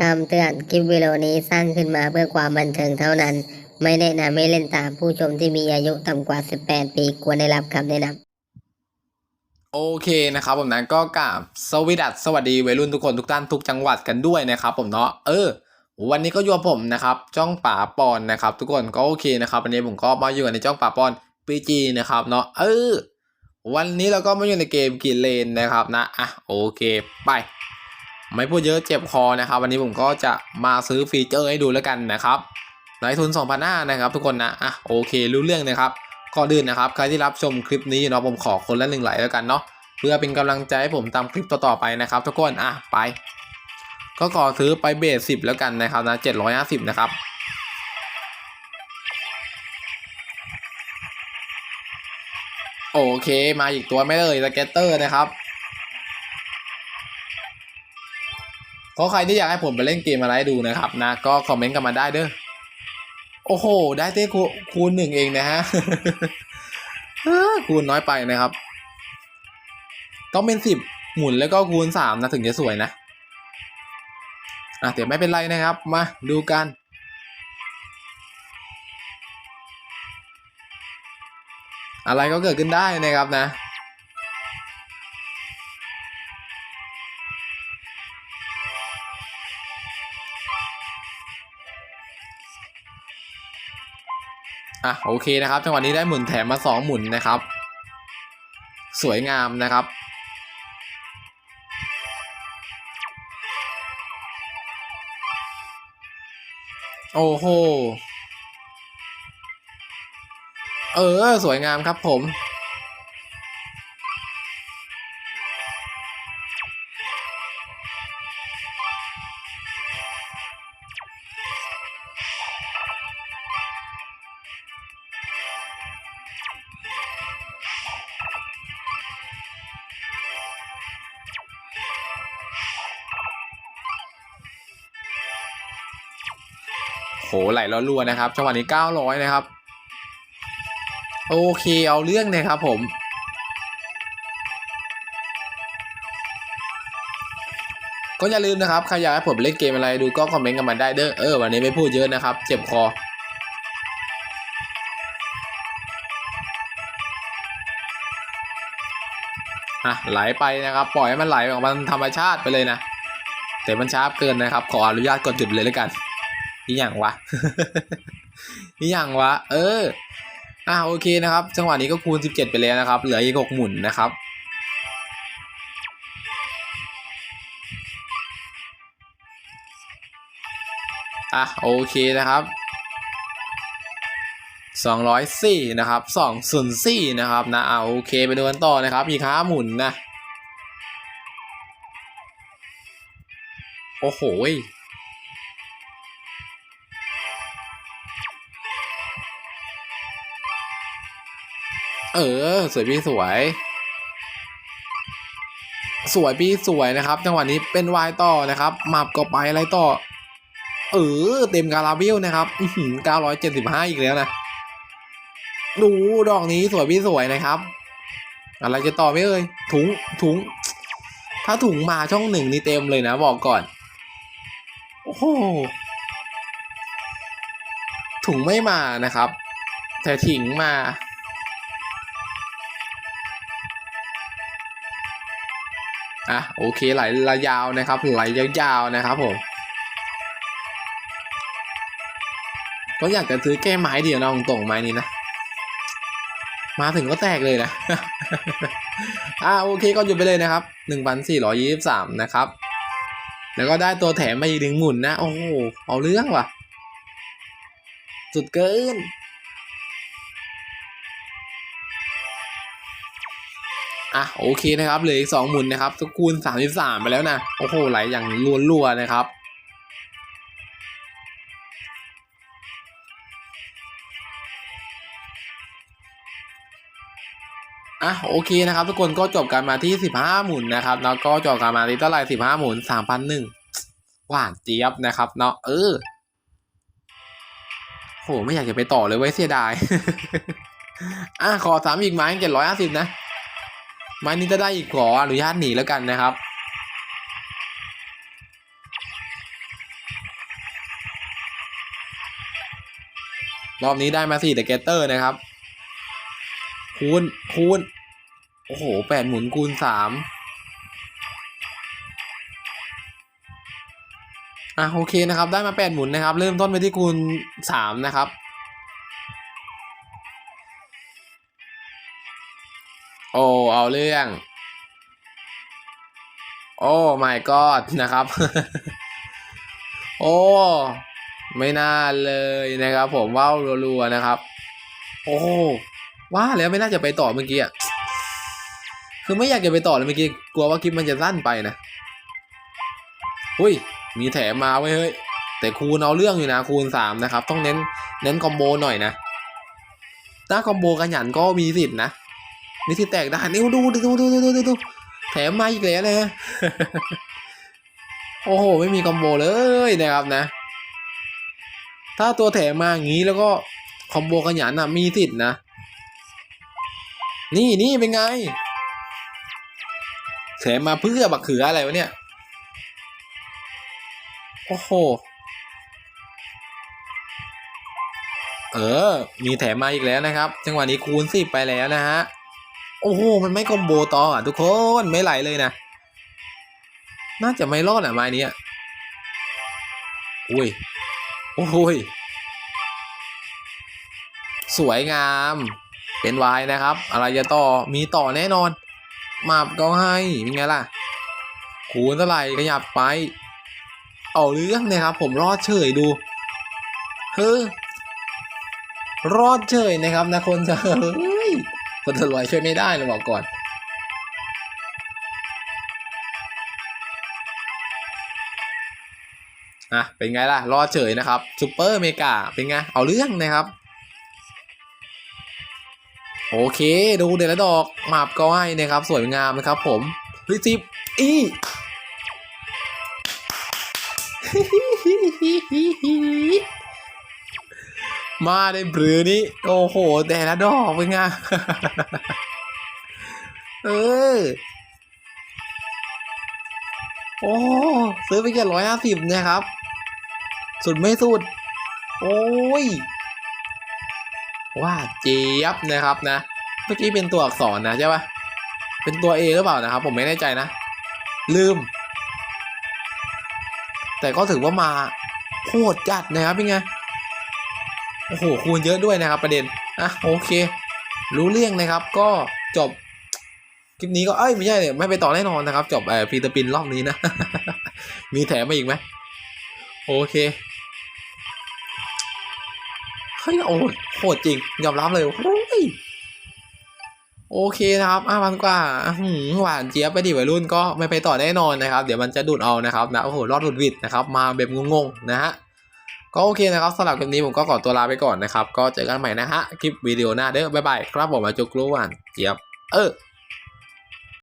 คำเตือนคลิปวิดีโอนี้สร้างขึ้นมาเพื่อความบันเทิงเท่านั้น ไม่แนะนำให้เล่นตามผู้ชมที่มีอายุต่ำกว่า 18 ปีควรได้รับคำแนะนำโอเคนะครับผมนั้นก็กราบสวัสดีสวัสดีวัยรุ่นทุกคนทุกท่านทุกจังหวัดกันด้วยนะครับผมเนาะเออ วันนี้ก็อยู่กับผมนะครับจ้องป่าปอนนะครับ ทุกคนก็โอเคนะครับวันนี้ผมก็มาอยู่กันในจ้องป่าปอนปีจีนะครับเนาะเออวันนี้เราก็มาอยู่ในเกมกิเลนนะครับนะอะโอเคไป ไม่พูดเยอะเจ็บคอนะครับ วันนี้ผมก็จะมาซื้อฟีเจอร์ให้ดูแล้วกันนะครับในทุน2 0 0 0นะครับทุกคนนะอะโอเครู้เรื่องนะครับก่อนอื่นนะครับใครที่รับชมคลิปนี้เนาะผมขอคนละหนึ่งไลค์แล้วกันเนาะเพื่อเป็นกำลังใจให้ผมทำคลิปต่อๆไปนะครับ ทุกคนอะไป ก็ขอซื้อไปเบสสิบแล้วกันนะครับนะเจ็ดร้อยห้าสิบนะครับโอเคมาอีกตัวไม่เลยสเก็ตเตอร์นะครับ ก็ใครที่อยากให้ผมไปเล่นเกมอะไรดูนะครับนะ ก็คอมเมนต์กันมาได้เด้อ โอ้โห ได้เต้คูคูณหนึ่งเองนะฮะคูณน้อยไปนะครับ ต้องเป็นสิบหมุนแล้วก็คูณสามนะถึงจะสวยนะอะเดี๋ยวไม่เป็นไรนะครับ มาดูกัน อะไรก็เกิดขึ้นได้นะครับนะ อะโอเคนะครับ จังหวะนี้ได้หมุนแถมมาสองหมุนนะครับ สวยงามนะครับ โอ้โห เออ สวยงามครับผม โหไหลแล้วรัวๆนะครับ จังหวะนี้ 900 นะครับ โอเคเอาเรื่องนะครับผม ก็อย่าลืมนะครับ ใครอยากให้ผมเล่นเกมอะไรดูก็คอมเมนต์กันมาได้เด้อเออวันนี้ไม่พูดเยอะนะครับ เจ็บคออะไหลไปนะครับ ปล่อยให้มันไหลออกมาธรรมชาติไปเลยนะแต่มันช้าเกินนะครับ ขออนุญาตกดจุดเลยแล้วกัน นี่อย่างวะนี่อย่างวะ เออ อะโอเคนะครับ จังหวะนี้ก็คูณ 17 ไปแล้วนะครับ เหลืออีก6หมุนนะครับอะโอเคนะครับ 204 นะครับ204นะครับนะอะโอเคไปดูกันต่อนะครับ อีกห้าหมุนนะ โอ้โห เออ สวยพี่สวย สวยพี่สวยนะครับ จังหวะนี้เป็นวายต่อนะครับหมับก็ไปอะไรต่อ เออ เต็มกาลาเบลนะครับอือหือ975อีกแล้วนะ ดูดอกนี้สวยพี่สวยนะครับ อะไรจะต่อไม่เอ่ยถุงถุง ถ้าถุงมาช่องหนึ่งนี่เต็มเลยนะ บอกก่อน โอ้โหถุงไม่มานะครับ แต่ถิงมา อะโอเคไหลระยาวนะครับไหลยาวๆนะครับผมก็อยากจะซื้อแก้ไม้เดียวนะตรงๆไม้นี้นะ มาถึงก็แตกเลยนะ อ่าโอเคก็หยุดไปเลยนะครับหนึ่งพันสี่ร้อยี่สิบสามนะครับ แล้วก็ได้ตัวแถมมาอีกหนึ่งหมุนนะ โอ้โห เอาเรื่องว่ะ สุดเกิน อะโอเคนะครับเหลืออีกสองหมุนนะครับทุกคูณสามสิบสามไปแล้วนะโอ้โหไหลอย่างรัวๆนะครับอะโอเคนะครับทุกคนก็จบกันมาที่สิบห้าหมุนนะครับแล้วก็จบกันมาที่เท่าไหร่สิบห้าหมุนสามพันหนึ่งหวานเจี๊ยบนะครับเนาะเออโหไม่อยากจะไปต่อเลยไว้เสียดาย อะขอสามอีกไม้เจ็ดร้อยห้าสิบนะ ไม้นี้จะได้อีกขออนุญาตหนีแล้วกันนะครับ รอบนี้ได้มาสี่แต่เกตเตอร์นะครับ คูณคูณโอ้โหแปดหมุนคูณสามอะโอเคนะครับ ได้มาแปดหมุนนะครับ เริ่มต้นไปที่คูณสามนะครับ โอ้เอาเรื่อง โอ้ my god นะครับ โอ้ ไม่น่าเลยนะครับ ผมว้าวรัวๆนะครับ โอ้ว่าแล้วไม่น่าจะไปต่อเมื่อกี้อะคือไม่อยากจะไปต่อเลยเมื่อกี้กลัวว่าคลิปมันจะสั้นไปนะอุ้ย มีแถมมาไว้ยเฮ้ยแต่คูณเอาเรื่องอยู่นะคูณสามนะครับ ต้องเน้นเน้นคอมโบหน่อยนะถ้าคอมโบกันหยันก็มีสิทธินะ มีสิทธิ์แตกได้นี่ดูดูดูดูดูดูดูแถมมาอีกแล้วนะ โอ้โห ไม่มีคอมโบเลยนะครับนะ ถ้าตัวแถมมาอย่างนี้แล้วก็คอมโบขยันอะมีสิทธิ์นะ นี่นี่เป็นไง แถมมาเพื่อบักเขืออะไรวะเนี่ย โอ้โห เออ มีแถมมาอีกแล้วนะครับ จังหวะนี้คูณสิบไปแล้วนะฮะ โอ้โห มันไม่คอมโบต่ออะทุกคนไม่ไหลเลยนะ น่าจะไม่รอดอะไม้นี้อะอุ้ย โอ้ย สวยงาม เป็นวายนะครับ อะไรจะต่อ มีต่อแน่นอน มาบก็ให้เป็นไงล่ะคูณเท่าไหร่ขยับไป เอาเรื่องนะครับ ผมรอดเฉยดู เฮ้อ รอดเฉยนะครับนะคนจะเฮ้ย คนรวยช่วยไม่ได้เลยบอกก่อน อะ เป็นไงล่ะ รอเฉยนะครับซูเปอร์เมกาเป็นไง เอาเรื่องนะครับ โอเค ดูเดลดอกหมาบก็ให้นะครับ สวยงามนะครับผมเฮ้ยจิบอี มาในบรือนี้ โอ้โห แต่ละดอกเป็นไงเออ โอ้ซื้อไปแค่ร้อยห้าสิบนะครับ สุดไม่สุด โอ้ย ว่าเจี๊ยบนะครับนะ เมื่อกี้เป็นตัวอักษรนะใช่ปะเป็นตัว A หรือเปล่านะครับ ผมไม่แน่ใจนะ ลืม แต่ก็ถือว่ามาโคตรจัดนะครับเป็นไง โอ้โหคูณเยอะด้วยนะครับประเด็นอะโอเค รู้เรื่องนะครับก็จบคลิปนี้ก็เอ้ยไม่ใช่เนี่ยไม่ไปต่อแน่นอนนะครับ จบเอ่อพีเตอร์ปินรอบนี้นะ มีแถมมาอีกไหมโอเคเฮ้ยโอ้โหดจริง ยอมรับเลยโอ้ยโอเคนะครับอะมันกว่าหือหวานเจี๊ยบไปดิวัยรุ่นก็ไม่ไปต่อแน่นอนนะครับ เดี๋ยวมันจะดูดเอานะครับนะโอ้โหรอดหลุดวิดนะครับ มาแบบงงๆนะฮะ ก็โอเคนะครับสำหรับคลิปนี้ผมก็ขอตัวลาไปก่อนนะครับ ก็เจอกันใหม่นะฮะ คลิปวิดีโอหน้าเด้อบ๊ายบายครับผมมาจุกรู้วานเจี๊ยบเออ